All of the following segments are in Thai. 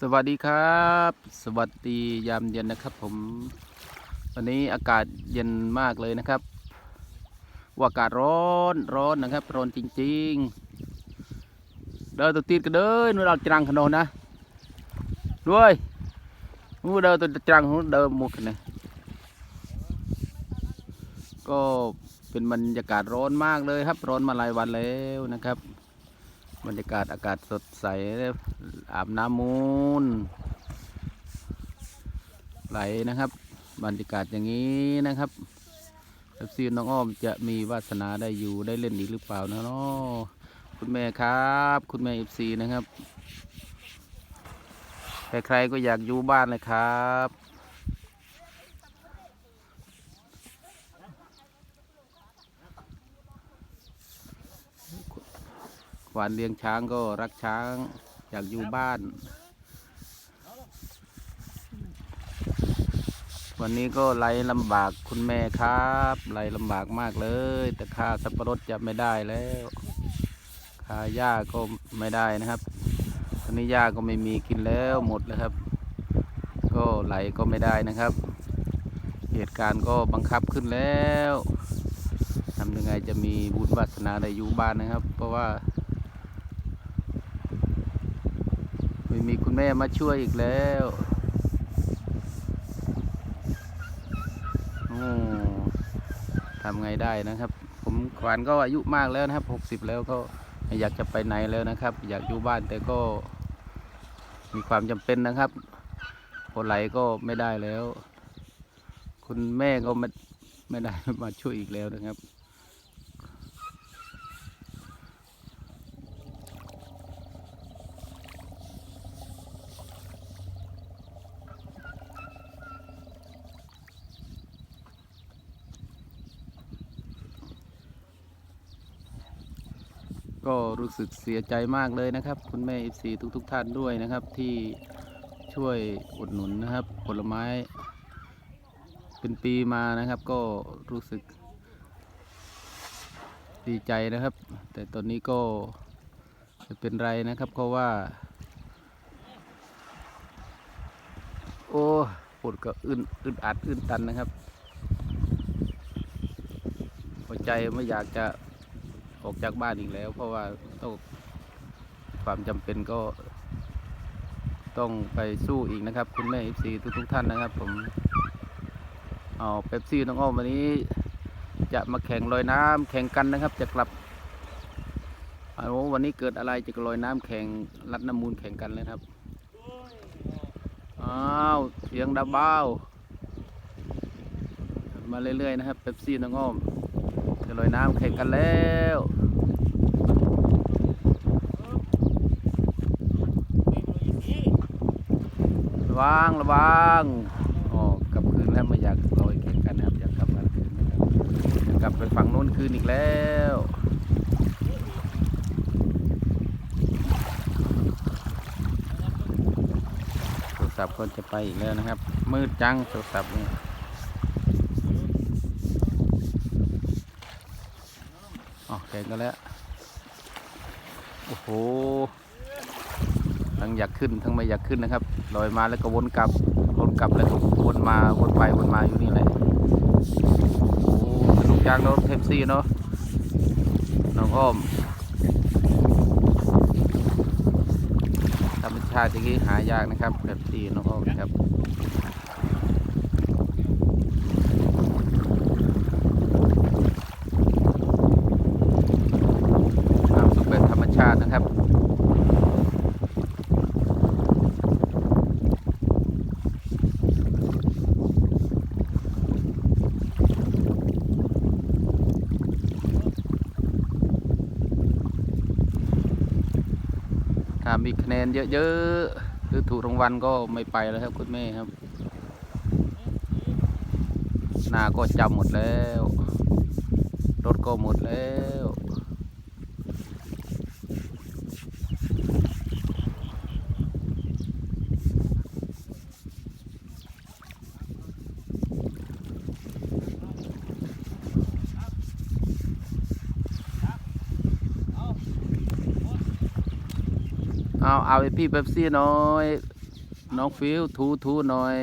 สวัสดีครับ สวัสดียามเย็นนะครับ ผม วันนี้อากาศเย็นมากเลยนะครับ ว่าอากาศร้อนร้อนนะครับ ร้อนจริงๆ เดินตัวตีดกันเดินเราจังขนนนะด้วยมูเดินตัวจังหูเดินหมุกนะก็เป็นบรรยากาศร้อนมากเลยครับ ร้อนมาหลายวันแล้วนะครับ บรรยากาศอากาศสดใสอาบน้ำมูลไหลนะครับ บรรยากาศอย่างนี้นะครับเอฟซีน้องอ้อมจะมีวาสนาได้อยู่ได้เล่นอีกหรือเปล่านะเนาะคุณแม่ครับ คุณแม่เอฟซีนะครับใครๆก็อยากอยู่บ้านเลยครับ ขวานเลี้ยงช้างก็รักช้าง อยากอยู่บ้าน วันนี้ก็ไล่ลำบากคุณแม่ครับไล่ลำบากมากเลย แต่ค่าสับปะรดจะไม่ได้แล้วค่าหญ้าก็ไม่ได้นะครับตอนนี้หญ้าก็ไม่มีกินแล้วหมดแล้วครับ ก็ไหลก็ไม่ได้นะครับ เหตุการณ์ก็บังคับขึ้นแล้วทำยังไงจะมีบุญวาสนาได้อยู่บ้านนะครับ เพราะว่า ไม่มีคุณแม่มาช่วยอีกแล้วโอ้ทำไงได้นะครับ ผมขวานก็อายุมากแล้วนะครับหกสิบแล้วก็ไม่อยากจะไปไหนแล้วนะครับ อยากอยู่บ้านแต่ก็มีความจำเป็นนะครับพอไหลก็ไม่ได้แล้ว คุณแม่ก็ไม่ไม่ได้มาช่วยอีกแล้วนะครับ ก็รู้สึกเสียใจมากเลยนะครับ คุณแม่อีซีทุกทุกๆท่านด้วยนะครับ ที่ช่วยอุดหนุนนะครับ ผลไม้ เป็นปีมานะครับ ก็รู้สึก ดีใจนะครับ แต่ตอนนี้ก็ไม่เป็นไรนะครับเพราะว่า โอ้ปวดก็อึนอึดอัดอึนตันนะครับหัวใจไม่อยากจะ ออกจากบ้านอีกแล้ว เพราะว่าต้องความจำเป็นก็ต้องไปสู้อีกนะครับ คุณแม่เอฟซีทุกทุกๆท่านนะครับ ผมเอาเป๊ปซี่น้องอ้อมวันนี้ จะมาแข่งลอยน้ำแข่งกันนะครับ จะกลับเอาวันนี้เกิดอะไรจะลอยน้ำแข่งรัดน้ำมูลแข่งกันเลยครับอ้าวเสียงดับเบ้ามาเรื่อยๆนะครับเป๊ปซี่น้องอ้อม ลอยน้ำแข่งกันแล้วระวังระวังอ๋อกลับคืนแล้วไม่อยากลอยแข่งกันนะครับอยากกลับมาคืนนะครับอยากกลับไปฝั่งโน้นคืนอีกแล้วโทรศัพท์ก็จะไปอีกแล้วนะครับ มืดจังโทรศัพท์นี่ อ๋อแข่งกันแล้ว โอ้โห ทั้งอยากขึ้นทั้งไม่อยากขึ้นนะครับ ลอยมาแล้วก็วนกลับ วนกลับแล้วก็วนมา วนไป วนมาอยู่นี่แหละ โอ้สนุกจังเนาะเทปซี่เนาะ น้องอ้อม ธรรมชาติอย่างนี้หายากนะครับเทปซี่น้องอ้อมครับ ความสุขแบบธรรมชาตินะครับ ถ้า มีคะแนนเยอะๆหรือถูกรางวัลก็ไม่ไปแล้วครับคุณแม่ครับหน้าก็จำหมดแล้ว รถก็หมดแล้ว เอาเอาไอพี่เป๊ปซี่หน้อย น้องฟิวทูทูหน่อย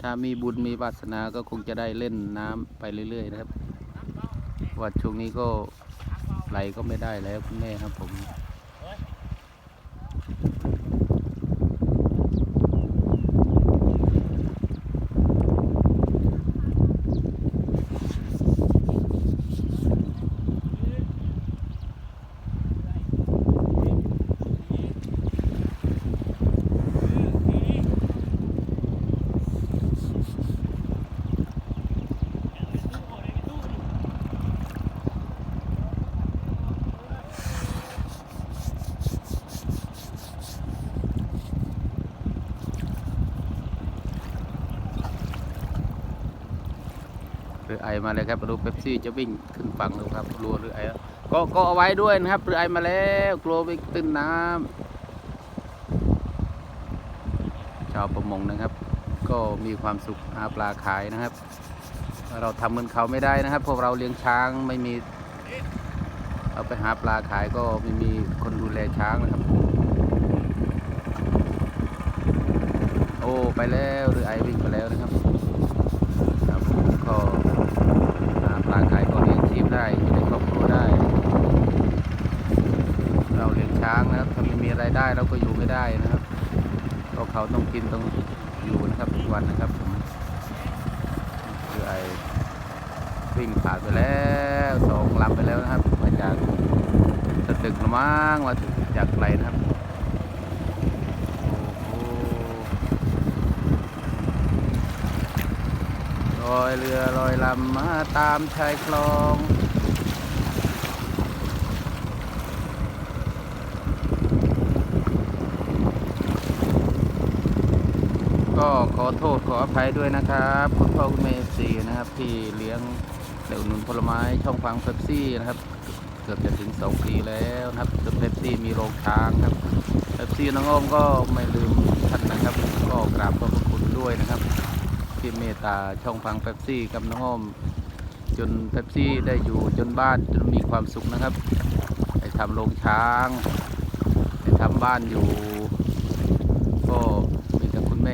ถ้ามีบุญมีวาสนาก็คงจะได้เล่นน้ำไปเรื่อย ๆ นะครับว่าช่วงนี้ก็ ไหลก็ไม่ได้แล้วคุณแม่ครับผม ไอมาเลยครับมาดูเป๊ปซี่จะวิ่งขึ้นฝั่งหรือครับกลัวหรือไอก็ก็เอาไว้ด้วยนะครับหรือไอมาแล้วกลัววิ่งตื้นน้ำชาวประมงนะครับ ก็มีความสุขหาปลาขายนะครับ เราทำเหมือนเขาไม่ได้นะครับ พวกเราเลี้ยงช้างไม่มีเอาไปหาปลาขายก็ไม่มีคนดูแลช้างนะครับ โอ้ไปแล้วหรือไอวิ่งไปแล้วนะครับก็หาปลาขายก็เลี้ยงชีพได้อยู่ในครอบครัวได้ เราเลี้ยงช้างนะครับถ้า ได้เราก็อยู่ไม่ได้นะครับเพราะเขาต้องกินต้องอยู่นะครับทุกวันนะครับผมคือไอวิ่งผ่านไปแล้วสองลำไปแล้วนะครับ มาจากสตึกละมั้งมาจากไกลนะครับโอ้โหลอยเรือลอยลำมาตามชายคลอง ก็ขอโทษขออภัยด้วยนะครับ คุณพ่อคุณแม่ซีนะครับ ที่เลี้ยงเดี๋ยวหนุนผลไม้ช่องฟังเ e ปซี่นะครับ เกือบจะถึง2ปีแล้วนะครับจนเ e ปซี่มีโรงช้างครับเ e ปซี่น้องอ้อมก็ไม่ลืมท่านนะครับ ก็กราบขอบพระคุณด้วยนะครับ ที่เมตตาช่องฟังเ e ปซี่กับน้องอ้อม จนเ e ปซี่ได้อยู่จนบ้านจนมีความสุขนะครับไปทำโรงช้างไปทำบ้านอยู่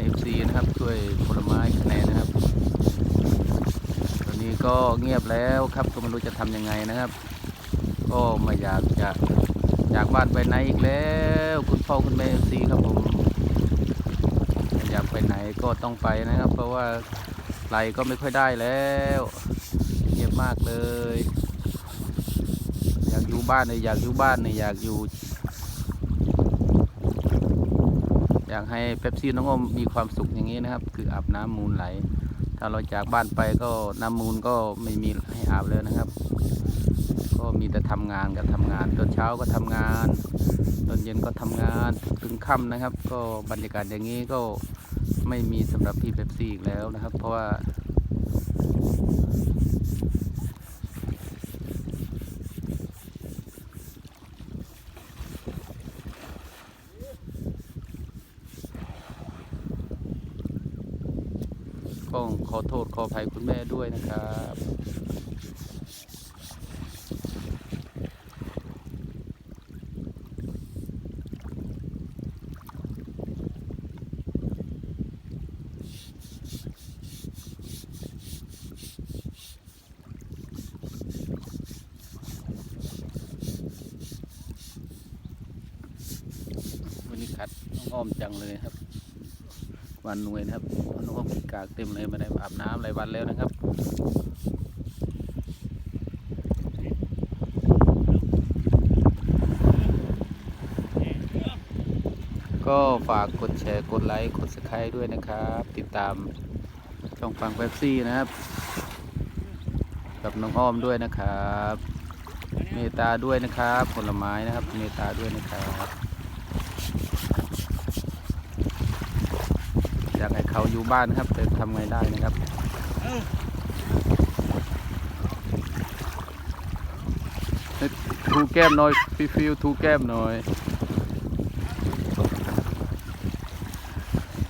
มีแต่คุณแม่เอฟซีนะครับช่วยผลไม้คะแนนนะครับ ตอนนี้ก็เงียบแล้วครับก็ไม่รู้จะทำยังไงนะครับ ก็ไมาอยากจะจากบ้านไปไหนอีกแล้ว คุณพ่อคุณแม่เอฟซีครับผมไม่อยากไปไหนก็ต้องไปนะครับ เพราะว่าไหลก็ไม่ค่อยได้แล้วเงียบมากเลย อยากอยู่บ้านเนี่ยอยากอยู่บ้านเนี่ยอยากอยู่ อยากให้เป๊ปซี่น้องอมมีความสุขอย่างนี้นะครับ คืออาบน้ำมูลไหล ถ้าเราจากบ้านไปก็น้ำมูลก็ไม่มีให้อาบเลยนะครับ ก็มีแต่ทำงานกับทำงานตอนเช้าก็ทำงานตอนเย็นก็ทำงานถึงค่ำนะครับ ก็บรรยากาศอย่างนี้ก็ไม่มีสำหรับพี่เป๊ปซี่อีกแล้วนะครับ เพราะว่า ก็ขอโทษขออภัยคุณแม่ด้วยนะครับวันนี้ขัดน้องอ้อมจังเลยครับ วันหน่วยนะครับน้องอ้อมกากเต็มเลยไม่ได้อาบน้ำหลายวันแล้วนะครับก็ฝากกดแชร์กดไลค์กดสไครต์ด้วยนะครับ ติดตามช่องฟังเว็บซี่นะครับ กับน้องอ้อมด้วยนะครับ เมตตาด้วยนะครับ ผลไม้นะครับ เมตตาด้วยนะครับ อยากให้ เขาอยู่บ้านนะครับแต่ทำไงได้นะครับถูแก้มหน่อยฟิฟิวถูแก้มหน่อย